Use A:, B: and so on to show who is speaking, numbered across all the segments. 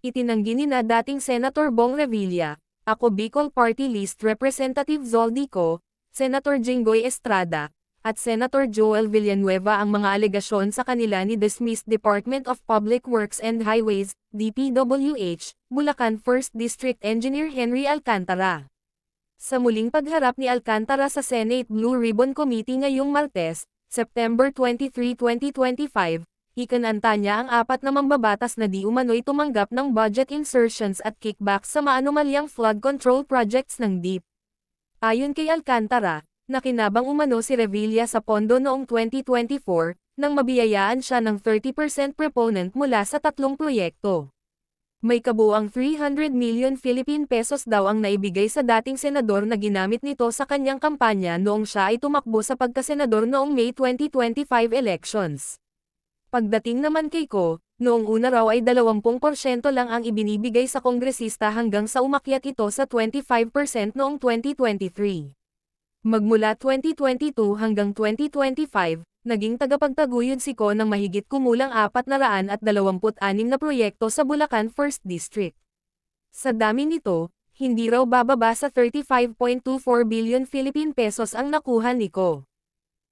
A: Itinanggi ni na dating Senator Bong Revilla, ako Bicol Party List Representative Zoldico, Senator Jinggoy Estrada, at Senator Joel Villanueva ang mga alegasyon sa kanila ni dismissed Department of Public Works and Highways, DPWH, Bulacan 1st District Engineer Henry Alcantara. Sa muling pagharap ni Alcantara sa Senate Blue Ribbon Committee ngayong Martes, September 23, 2025, ikananta niya ang apat na mambabatas na di umano'y tumanggap ng budget insertions at kickbacks sa maanumalyang flood control projects ng DEEP. Ayon kay Alcantara, nakinabang umano si Revilla sa pondo noong 2024, nang mabiyayaan siya ng 30% proponent mula sa tatlong proyekto. May kabuang 300 million Philippine pesos daw ang naibigay sa dating senador na ginamit nito sa kanyang kampanya noong siya ay tumakbo sa pagkasenador noong May 2025 elections. Pagdating naman kay Ko, noong una raw ay 20% lang ang ibinibigay sa kongresista hanggang sa umakyat ito sa 25% noong 2023. Magmula 2022 hanggang 2025, naging tagapagtaguyod si Ko ng mahigit kumulang 426 na proyekto sa Bulacan 1st District. Sa dami nito, hindi raw bababa sa 35.24 billion Philippine pesos ang nakuha ni Ko.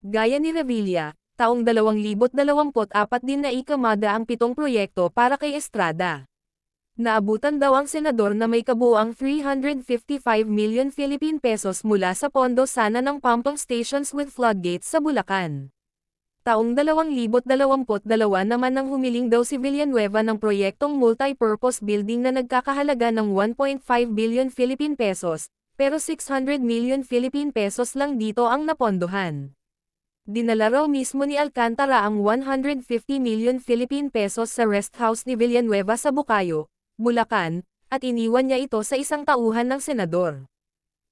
A: Gaya ni Revilla, taong 2024 din na ikamada ang pitong proyekto para kay Estrada. Naabutan daw ang senador na may kabuang 355 million Philippine pesos mula sa pondo sana ng pumping stations with floodgates sa Bulacan. Taong 2022 naman nang humiling daw si Villanueva ng proyektong multi-purpose building na nagkakahalaga ng 1.5 billion Philippine pesos, pero 600 million Philippine pesos lang dito ang napondohan. Dinala raw mismo ni Alcantara ang 150 million Philippine pesos sa rest house ni Villanueva sa Bukayo, Bulacan, at iniwan niya ito sa isang tauhan ng senador.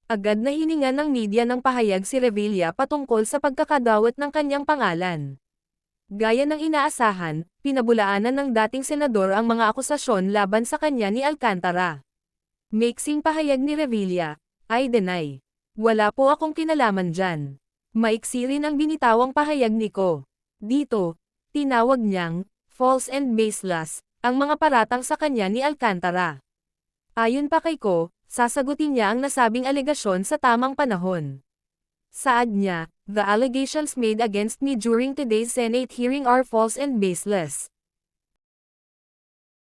A: Agad na hininga ng media ng pahayag si Revilla patungkol sa pagkakadawat ng kanyang pangalan. Gaya ng inaasahan, pinabulaanan ng dating senador ang mga akusasyon laban sa kanya ni Alcantara. Mixing pahayag ni Revilla, I deny. Wala po akong kinalaman dyan. Maiksi rin ang binitawang pahayag ni Ko. Dito, tinawag niyang, false and baseless, ang mga paratang sa kanya ni Alcantara. Ayon pa kay Ko, sasagutin niya ang nasabing alegasyon sa tamang panahon. Saad niya, the allegations made against me during today's Senate hearing are false and baseless.